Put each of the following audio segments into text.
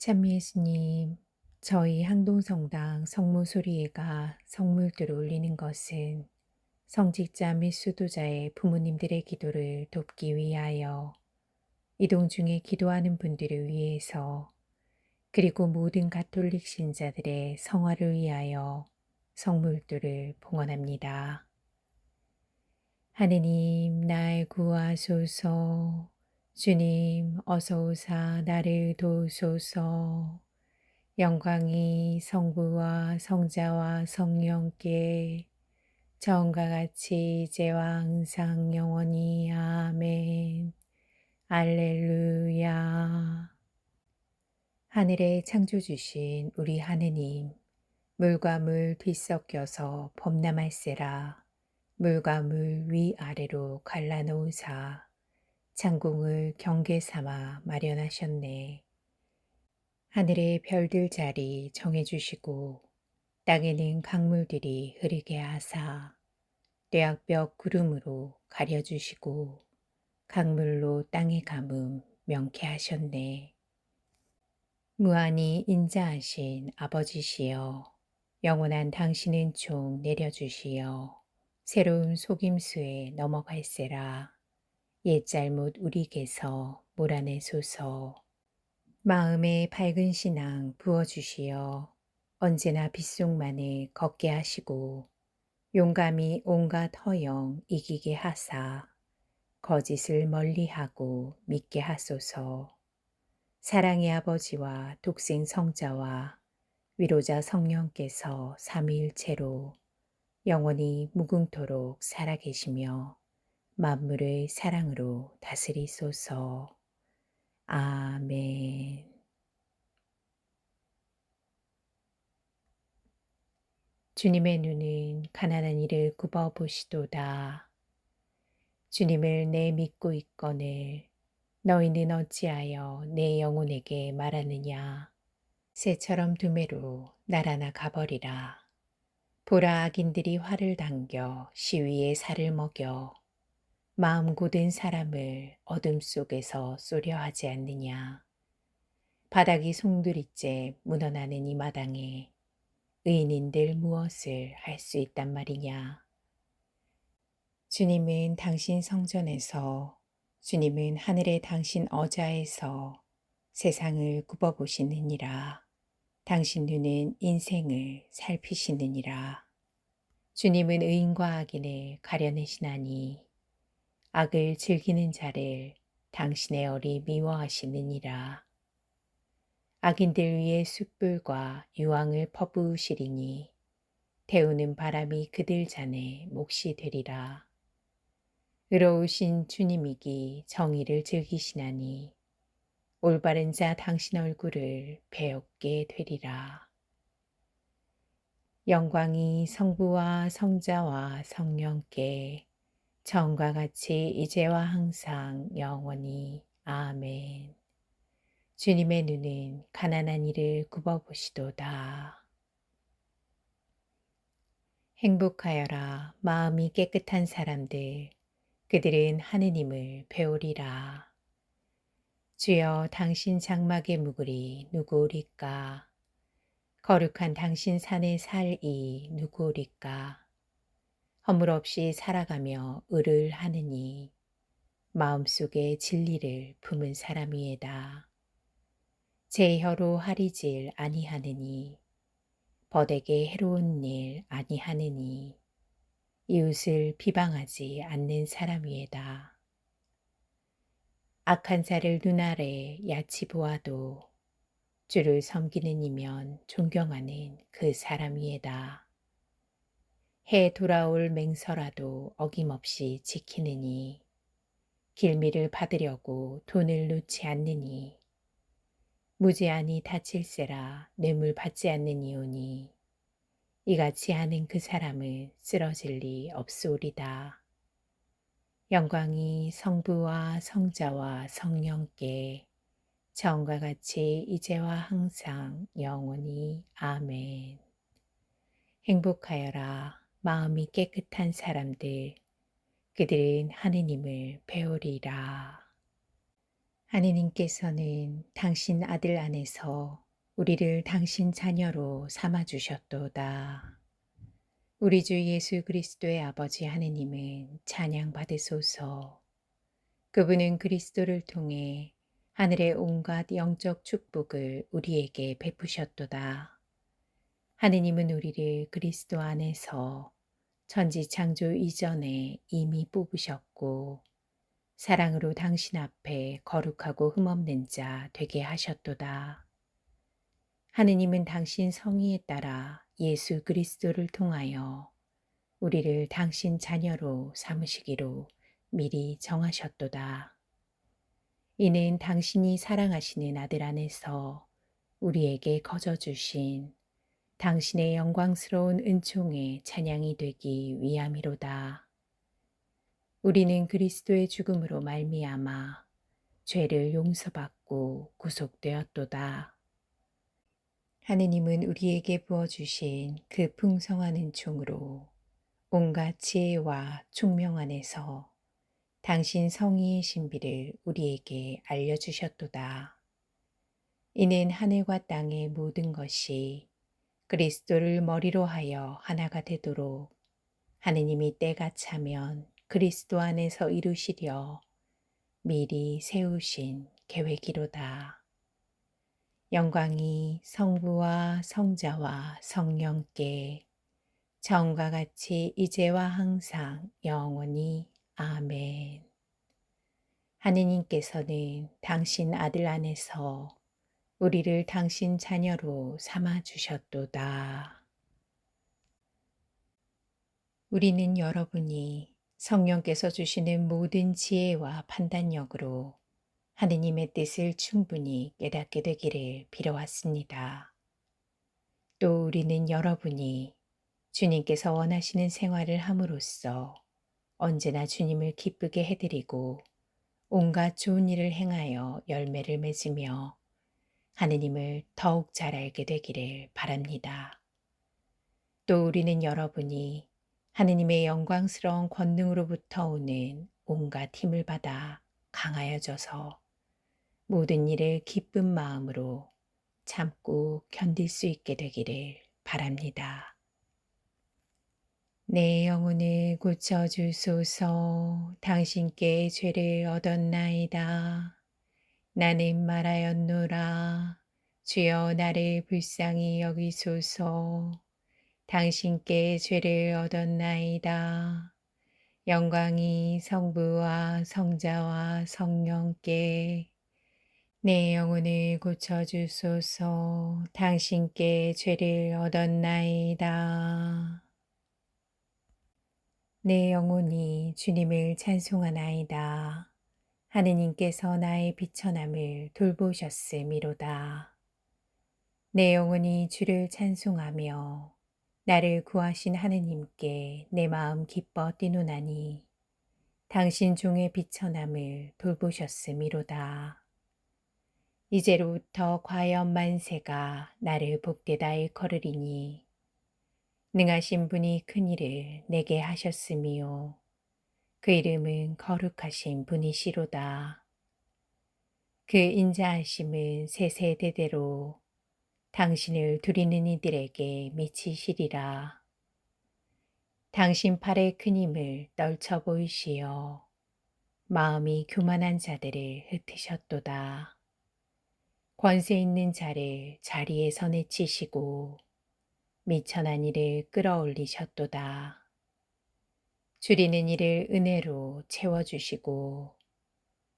참 예수님, 저희 항동성당 성모소리회가 성물들을 올리는 것은 성직자 및 수도자의 부모님들의 기도를 돕기 위하여 이동 중에 기도하는 분들을 위해서 그리고 모든 가톨릭 신자들의 성화를 위하여 성물들을 봉헌합니다. 하느님, 날 구하소서. 주님, 어서 오사 나를 도우소서. 영광이 성부와 성자와 성령께 처음과 같이 이제와 항상 영원히 아멘. 알렐루야. 하늘에 창조 주신 우리 하느님, 물과 물 뒤섞여서 범람할세라. 물과 물 위아래로 갈라놓으사 창궁을 경계 삼아 마련하셨네. 하늘의 별들 자리 정해주시고 땅에는 강물들이 흐르게 하사 떼약벽 구름으로 가려주시고 강물로 땅의 가뭄 명케 하셨네. 무한히 인자하신 아버지시여 영원한 당신은 총 내려주시어 새로운 속임수에 넘어갈세라. 옛 잘못 우리께서 몰아내소서. 마음에 밝은 신앙 부어주시어 언제나 빗속만을 걷게 하시고 용감히 온갖 허영 이기게 하사 거짓을 멀리하고 믿게 하소서. 사랑의 아버지와 독생 성자와 위로자 성령께서 삼위일체로 영원히 무궁토록 살아계시며 만물의 사랑으로 다스리소서. 아멘. 주님의 눈은 가난한 이를 굽어 보시도다. 주님을 내 믿고 있거늘 너희는 어찌하여 내 영혼에게 말하느냐. 새처럼 두매로 날아나 가버리라. 보라 악인들이 활을 당겨 시위에 살을 먹여 마음 고된 사람을 어둠 속에서 쏘려 하지 않느냐. 바닥이 송두리째 묻어나는 이 마당에 의인인들 무엇을 할 수 있단 말이냐. 주님은 당신 성전에서 주님은 하늘의 당신 어자에서 세상을 굽어보시느니라. 당신 눈은 인생을 살피시느니라. 주님은 의인과 악인을 가려내시나니 악을 즐기는 자를 당신의 어리 미워하시느니라. 악인들 위에 숯불과 유황을 퍼부으시리니 태우는 바람이 그들 잔에 몫이 되리라. 의로우신 주님이기 정의를 즐기시나니 올바른 자 당신 얼굴을 배웠게 되리라. 영광이 성부와 성자와 성령께 처음과 같이 이제와 항상 영원히 아멘. 주님의 눈은 가난한 이를 굽어보시도다. 행복하여라 마음이 깨끗한 사람들 그들은 하느님을 배우리라. 주여 당신 장막의 묵을이 누구리까? 거룩한 당신 산의 살이 누구리까? 허물 없이 살아가며 을을 하느니 마음속에 진리를 품은 사람이에다. 제 혀로 하리질 아니하느니 버에게 해로운 일 아니하느니 이웃을 비방하지 않는 사람이에다. 악한 자를 눈아래 야치 보아도 주를 섬기는 이면 존경하는 그 사람이에다. 해 돌아올 맹서라도 어김없이 지키느니 길미를 받으려고 돈을 놓지 않느니 무지하니 다칠세라 뇌물 받지 않는 이오니 이같이 하는 그 사람은 쓰러질 리 없소리다. 영광이 성부와 성자와 성령께 처음과 같이 이제와 항상 영원히 아멘. 행복하여라 마음이 깨끗한 사람들, 그들은 하느님을 배우리라. 하느님께서는 당신 아들 안에서 우리를 당신 자녀로 삼아 주셨도다. 우리 주 예수 그리스도의 아버지 하느님은 찬양 받으소서. 그분은 그리스도를 통해 하늘의 온갖 영적 축복을 우리에게 베푸셨도다. 하느님은 우리를 그리스도 안에서 천지 창조 이전에 이미 뽑으셨고 사랑으로 당신 앞에 거룩하고 흠없는 자 되게 하셨도다. 하느님은 당신 성의에 따라 예수 그리스도를 통하여 우리를 당신 자녀로 삼으시기로 미리 정하셨도다. 이는 당신이 사랑하시는 아들 안에서 우리에게 거저 주신 당신의 영광스러운 은총의 찬양이 되기 위함이로다. 우리는 그리스도의 죽음으로 말미암아 죄를 용서받고 구속되었도다. 하느님은 우리에게 부어주신 그 풍성한 은총으로 온갖 지혜와 총명 안에서 당신 성의의 신비를 우리에게 알려주셨도다. 이는 하늘과 땅의 모든 것이 그리스도를 머리로 하여 하나가 되도록 하느님이 때가 차면 그리스도 안에서 이루시려 미리 세우신 계획이로다. 영광이 성부와 성자와 성령께 정과 같이 이제와 항상 영원히 아멘. 하느님께서는 당신 아들 안에서 우리를 당신 자녀로 삼아 주셨도다. 우리는 여러분이 성령께서 주시는 모든 지혜와 판단력으로 하느님의 뜻을 충분히 깨닫게 되기를 빌어왔습니다. 또 우리는 여러분이 주님께서 원하시는 생활을 함으로써 언제나 주님을 기쁘게 해드리고 온갖 좋은 일을 행하여 열매를 맺으며 하느님을 더욱 잘 알게 되기를 바랍니다. 또 우리는 여러분이 하느님의 영광스러운 권능으로부터 오는 온갖 힘을 받아 강하여져서 모든 일을 기쁜 마음으로 참고 견딜 수 있게 되기를 바랍니다. 내 영혼을 고쳐주소서 당신께 죄를 얻었나이다. 나는 말하였노라. 주여 나를 불쌍히 여기소서. 당신께 죄를 얻었나이다. 영광이 성부와 성자와 성령께 내 영혼을 고쳐주소서 당신께 죄를 얻었나이다. 내 영혼이 주님을 찬송하나이다. 하느님께서 나의 비천함을 돌보셨음이로다. 내 영혼이 주를 찬송하며 나를 구하신 하느님께 내 마음 기뻐 뛰노나니 당신 종의 비천함을 돌보셨음이로다. 이제로부터 과연 만세가 나를 복되다 일컬으리니 능하신 분이 큰 일을 내게 하셨으미요. 그 이름은 거룩하신 분이시로다. 그 인자하심은 세세대대로 당신을 두리는 이들에게 미치시리라. 당신 팔의 큰 힘을 떨쳐 보이시어 마음이 교만한 자들을 흩으셨도다. 권세 있는 자를 자리에서 내치시고 미천한 이를 끌어올리셨도다. 줄이는 이를 은혜로 채워주시고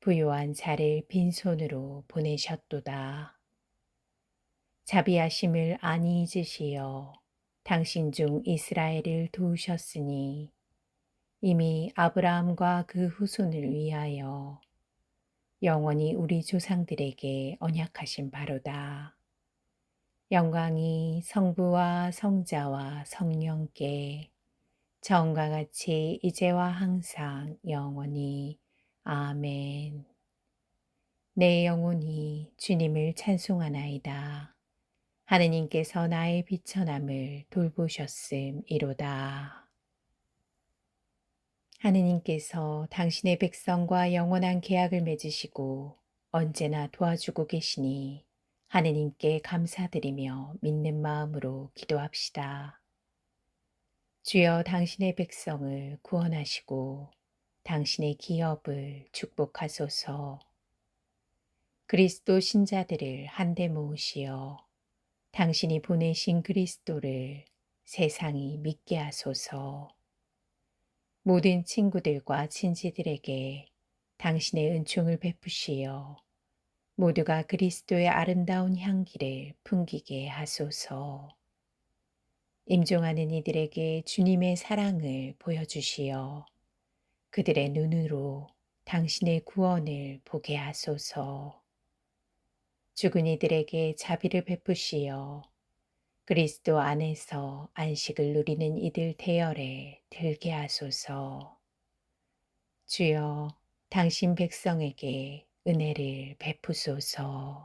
부유한 자를 빈손으로 보내셨도다. 자비하심을 안히 잊으시어 당신 중 이스라엘을 도우셨으니 이미 아브라함과 그 후손을 위하여 영원히 우리 조상들에게 언약하신 바로다. 영광이 성부와 성자와 성령께 정과 같이 이제와 항상 영원히 아멘. 내 영혼이 주님을 찬송하나이다. 하느님께서 나의 비천함을 돌보셨음 이로다. 하느님께서 당신의 백성과 영원한 계약을 맺으시고 언제나 도와주고 계시니 하느님께 감사드리며 믿는 마음으로 기도합시다. 주여 당신의 백성을 구원하시고 당신의 기업을 축복하소서. 그리스도 신자들을 한데 모으시어 당신이 보내신 그리스도를 세상이 믿게 하소서. 모든 친구들과 친지들에게 당신의 은총을 베푸시어 모두가 그리스도의 아름다운 향기를 풍기게 하소서. 임종하는 이들에게 주님의 사랑을 보여주시어 그들의 눈으로 당신의 구원을 보게 하소서. 죽은 이들에게 자비를 베푸시어 그리스도 안에서 안식을 누리는 이들 대열에 들게 하소서. 주여 당신 백성에게 은혜를 베푸소서.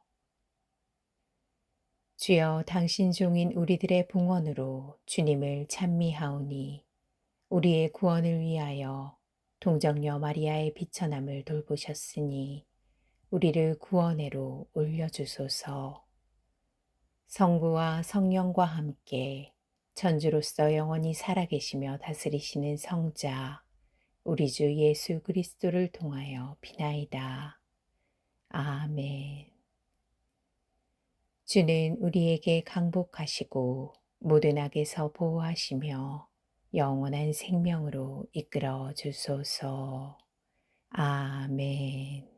주여 당신 종인 우리들의 봉헌으로 주님을 찬미하오니 우리의 구원을 위하여 동정녀 마리아의 비천함을 돌보셨으니 우리를 구원해로 올려주소서. 성부와 성령과 함께 천주로서 영원히 살아계시며 다스리시는 성자 우리 주 예수 그리스도를 통하여 비나이다. 아멘. 주는 우리에게 강복하시고 모든 악에서 보호하시며 영원한 생명으로 이끌어 주소서. 아멘.